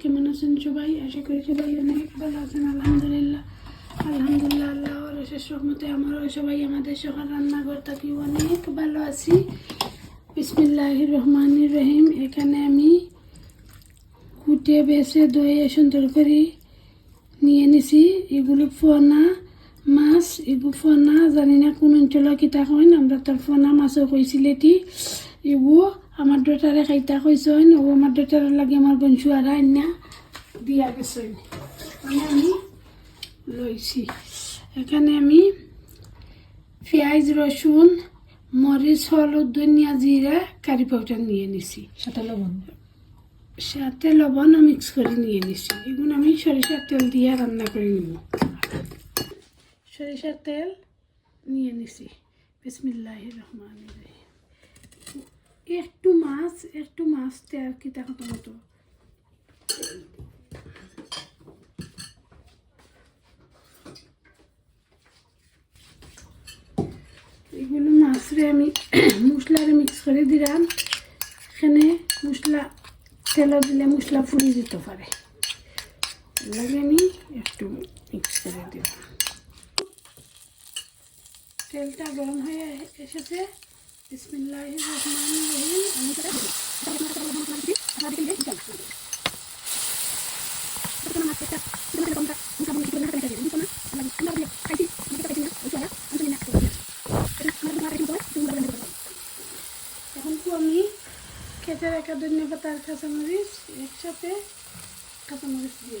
কেমন আছেন সবাই? আশা করি সবাই অনেক ভালো আছেন। আলহামদুলিল্লাহ। আলহামদুলিল্লাহ আল্লাহ রশেষ রহমতে আমরাও সবাই আমাদের সকাল রান্নাঘর থাকি অনেক ভালো আছি। বিসমিল্লাহ রহমান রহিম এখানে আমি কুটে, বেছে দইয়ে সুন্দর করে নিয়ে নিছি। এগুলো ফোনা মাছ এগুলো ফোনা জানি না কোন অঞ্চলে কিতা কইন আমরা তার ফোনা মাছও কইছিলেটি এগু আমার ডটারে খাইতা কইসইন ও আমার ডটারের লাগে আমার বংশু আর আইনা দিয়া গেছইন। মানে আমি লইছি এখানে আমি পেঁয়াজ রসুন মরিচ হলুদ ধনিয়া জিরা কারি পাউডার নিয়ে নিছি। সাথে লবণ? সাথে লবণও মিক্স করে নিয়ে নিছি। এগুলো আমি সরিষার তেল দিয়ে রান্না করে নিব। সরিষার তেল নিয়ে নিছি। বিসমিল্লাহ রহমান একটু মাছ একটু মাছ তেল কিতা কত মতো। এগুলো মাছরে আমি মশলারে মিক্স করে দিলাম। এখানে মশলা, তেল দিলে মশলা ফুরিয়ে দিতে পারে। লাগে আমি একটু মিক্স করে দিলাম। তেলটা গরম হয়ে এসেছে। বিসমিল্লাহ রহমান রহিম। আমি এখন তো আমি খেতে রাখা ধনিয়া পাতা কাঁচামরিচ, একসাথে কাঁচামরিচ দিয়ে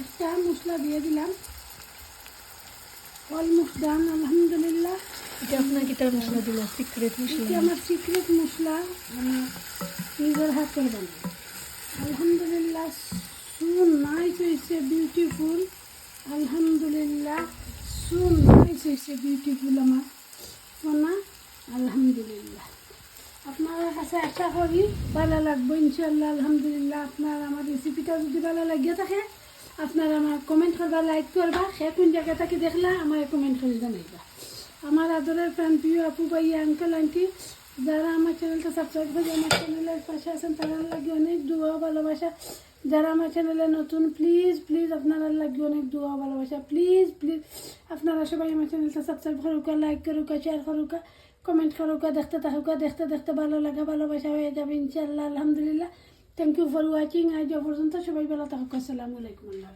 একটা মশলা দিয়ে দিলাম। অলমোস্ট ডান আলহামদুলিল্লাহ। এটা আপনার গিটার মশলা দিল সিক্রেট এটি মশলা। আমার সিক্রেট মশলা? মানে নিজের হাতে বানাই আলহামদুলিল্লাহ সো নাইস হয়েছে বিউটিফুল আলহামদুলিল্লাহ সো নাইস হয়েছে বিউটিফুল আমার। সোনা আলহামদুলিল্লাহ। আপনার কাছে আশা করি ভালো লাগবে ইনশাল্লাহ আলহামদুলিল্লাহ। আপনার আমার রেসিপিটা যদি ভালো লাগিয়ে থাকে আপনারা আমার কমেন্ট করবা লাইক করবা, সে কোন জায়গা থেকে দেখলা, আমার কমেন্ট করে জানাইবা। আমার আদরের ফ্রেন্ড প্রিয় আপু ভাই আঙ্কেল আন্টি যারা আমার চ্যানেলটা সাবস্ক্রাইব করে আমার চ্যানেলের পাশে আছেন, তারা লাগে অনেক দোয়া ভালোবাসা। যারা আমার চ্যানেলে নতুন প্লিজ প্লিজ আপনারা লাগে অনেক দোয়া ভালোবাসা। প্লিজ প্লিজ আপনারা সবাই আমার চ্যানেলটা সাবস্ক্রাইব করুকা লাইক করুকা শেয়ার করুকা কমেন্ট করুকা, দেখতে থাকুকা, দেখতে দেখতে ভালো লাগে, ভালোবাসা হয়ে যাবে ইনশাল্লাহ আলহামদুলিল্লাহ। থ্যাংক ইউ ফর ওয়াচিং আজ পর্যন্ত সবাই বেলা থাকুক আসসালামু আলাইকুম আল্লাহ।